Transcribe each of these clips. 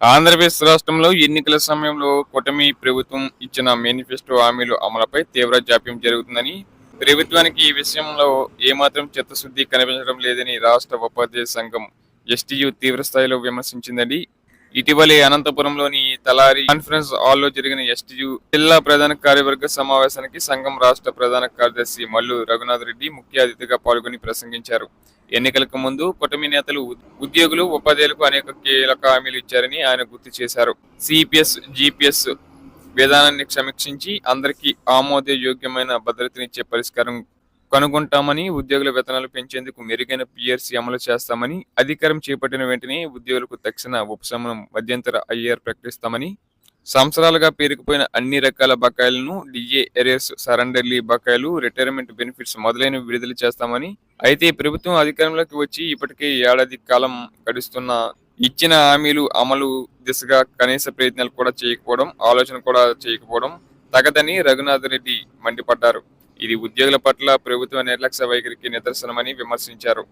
ఆంధ్రప్రదేశ్ రాష్ట్రంలో ఎన్నికల సమయంలో కూటమి ప్రభుత్వం ఇచ్చిన మేనిఫెస్టో హామీలు అమలుపై తీవ్ర జాప్యం జరుగుతుందని ప్రభుత్వానికి ఈ విషయంలో ఏమాత్రం చిత్తశుద్ధి కనిపించడం లేదని రాష్ట్ర ఉపాధ్యాయ సంఘం ఎస్టీయు తీవ్ర స్థాయిలో విమర్శించిందని ఇటీవలే అనంతపురంలోని తలారి కాన్ఫరెన్స్ హాల్లో జరిగిన ఎస్టీయు జిల్లా ప్రధాన కార్యవర్గ సమావేశానికి సంఘం రాష్ట్ర ప్రధాన కార్యదర్శి మల్లు రఘునాథ్ రెడ్డి ముఖ్య అతిథిగా పాల్గొని ప్రసంగించారు. ఎన్నికలకు ముందు కూటమి నేతలు ఉద్యోగులు ఉపాధ్యాయులకు అనేక కీలక హామీలు ఇచ్చారని ఆయన గుర్తు చేశారు. సిపిఎస్ జిపిఎస్ విధానాన్ని సమీక్షించి అందరికీ ఆమోదయోగ్యమైన భద్రతనిచ్చే పరిష్కారం కనుగొంటామని ఉద్యోగుల వేతనాలు పెంచేందుకు మెరుగైన పిఆర్సీ అమలు చేస్తామని అధికారం చేపట్టిన వెంటనే ఉద్యోగులకు తక్షణ ఉపశమనం మధ్యంతర ఐఆర్ ప్రకటిస్తామని సంవత్సరాలుగా పేరుకుపోయిన అన్ని రకాల బకాయిలను డిఏ ఎరియర్స్ సరెండర్లీ బకాయిలు రిటైర్మెంట్ బెనిఫిట్స్ మొదలైనవి విడుదల చేస్తామని అయితే ప్రభుత్వం అధికారంలోకి వచ్చి ఇప్పటికే ఏడాది కాలం గడుస్తున్న ఇచ్చిన హామీలు అమలు దిశగా కనీస ప్రయత్నాలు కూడా చేయకపోవడం ఆలోచన కూడా చేయకపోవడం తగదని రఘునాథ్ రెడ్డి మండిపడ్డారు. ఇది ఉద్యోగుల పట్ల ప్రభుత్వ నిర్లక్ష్య వైఖరికి నిదర్శనమని విమర్శించారు.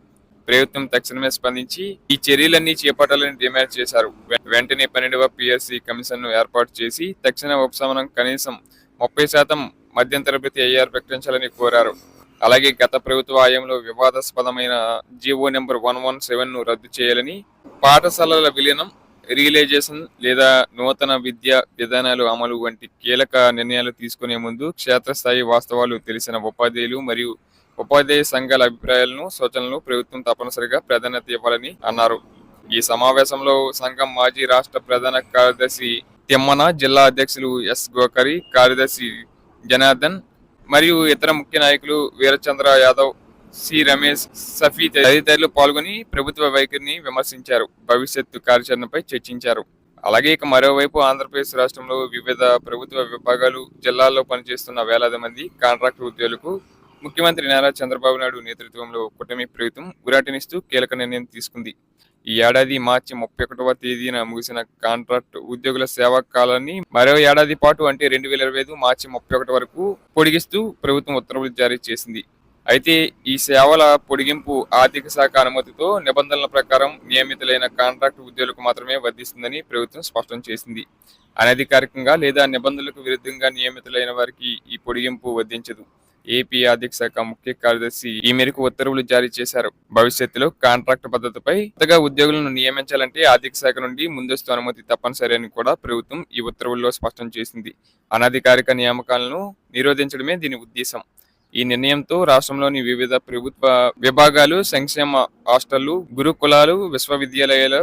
ప్రభుత్వం తక్షణమే స్పందించి ఈ చర్యలన్నీ చేపట్టాలని డిమాండ్ చేశారు. వెంటనే పన్నెండవ పిఎస్సి కమిషన్ను ఏర్పాటు చేసి తక్షణ ఉపశమనం కనీసం ముప్పై శాతం మధ్యంతర ప్రతి ఐఆర్ ప్రకటించాలని కోరారు. అలాగే గత ప్రభుత్వ హయాంలో వివాదాస్పదమైన జీవో నెంబర్ వన్ వన్ సెవెన్ను రద్దు చేయాలని పాఠశాలల విలీనం రియలైజేషన్ లేదా నూతన విద్యా విధానాలు అమలు వంటి కీలక నిర్ణయాలు తీసుకునే ముందు క్షేత్రస్థాయి వాస్తవాలు తెలిసిన ఉపాధ్యాయులు మరియు ఉపాధ్యాయ సంఘాల అభిప్రాయాలను సూచనలను ప్రభుత్వం తప్పనిసరిగా ప్రాధాన్యత ఇవ్వాలని అన్నారు. ఈ సమావేశంలో సంఘం మాజీ రాష్ట్ర ప్రధాన కార్యదర్శి తిమ్మన జిల్లా అధ్యక్షులు ఎస్ గోకరి కార్యదర్శి జనార్దన్ మరియు ఇతర ముఖ్య నాయకులు వీరచంద్ర యాదవ్ సి రమేష్ సఫీ తదితరులు పాల్గొని ప్రభుత్వ వైఖరిని విమర్శించారు. భవిష్యత్తు కార్యాచరణపై చర్చించారు. అలాగే ఇక మరోవైపు ఆంధ్రప్రదేశ్ రాష్ట్రంలో వివిధ ప్రభుత్వ విభాగాలు జిల్లాల్లో పనిచేస్తున్న వేలాది మంది కాంట్రాక్ట్ ఉద్యోగులకు ముఖ్యమంత్రి నారా చంద్రబాబు నాయుడు నేతృత్వంలో కూటమి ప్రభుత్వం గురాటినిస్తూ కీలక నిర్ణయం తీసుకుంది. ఈ ఏడాది మార్చి ముప్పై ఒకటవ తేదీన ముగిసిన కాంట్రాక్ట్ ఉద్యోగుల సేవా కాలాన్ని మరో ఏడాది పాటు అంటే రెండు వేల ఇరవై ఐదు మార్చి ముప్పై ఒకటి వరకు పొడిగిస్తూ ప్రభుత్వం ఉత్తర్వులు జారీ చేసింది. అయితే ఈ సేవల పొడిగింపు ఆర్థిక శాఖ అనుమతితో నిబంధనల ప్రకారం నియమితులైన కాంట్రాక్ట్ ఉద్యోగులకు మాత్రమే వర్ధిస్తుందని ప్రభుత్వం స్పష్టం చేసింది. అనధికారికంగా లేదా నిబంధనలకు విరుద్ధంగా నియమితులైన వారికి ఈ పొడిగింపు వర్ధించదు ఏపీ ఆర్థిక శాఖ ముఖ్య కార్యదర్శి ఈ మేరకు ఉత్తర్వులు జారీ చేశారు. భవిష్యత్తులో కాంట్రాక్ట్ పద్ధతిపై కొత్తగా ఉద్యోగులను నియమించాలంటే ఆర్థిక శాఖ నుండి ముందస్తు అనుమతి తప్పనిసరి అని కూడా ప్రభుత్వం ఈ ఉత్తర్వుల్లో స్పష్టం చేసింది. అనధికారిక నియామకాలను నిరోధించడమే దీని ఉద్దేశం. ఈ నిర్ణయంతో రాష్ట్రంలోని వివిధ ప్రభుత్వ విభాగాలు సంక్షేమ హాస్టళ్ళు గురుకులాలు విశ్వవిద్యాలయాలు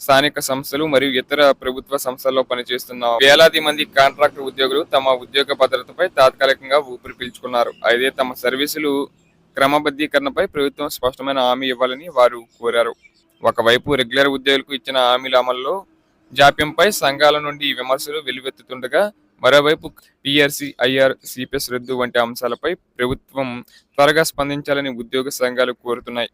స్థానిక సంస్థలు మరియు ఇతర ప్రభుత్వ సంస్థల్లో పనిచేస్తున్న వేలాది మంది కాంట్రాక్ట్ ఉద్యోగులు తమ ఉద్యోగ భద్రతపై తాత్కాలికంగా ఊపిరి పీల్చుకున్నారు. అయితే తమ సర్వీసులు క్రమబద్ధీకరణపై ప్రభుత్వం స్పష్టమైన హామీ ఇవ్వాలని వారు కోరారు. ఒకవైపు రెగ్యులర్ ఉద్యోగులకు ఇచ్చిన హామీల అమల్లో జాప్యంపై సంఘాల నుండి విమర్శలు వెల్లువెత్తుతుండగా మరోవైపు పిఆర్సీ ఐఆర్ సిపిఎస్ రద్దు వంటి అంశాలపై ప్రభుత్వం త్వరగా స్పందించాలని ఉద్యోగ సంఘాలు కోరుతున్నాయి.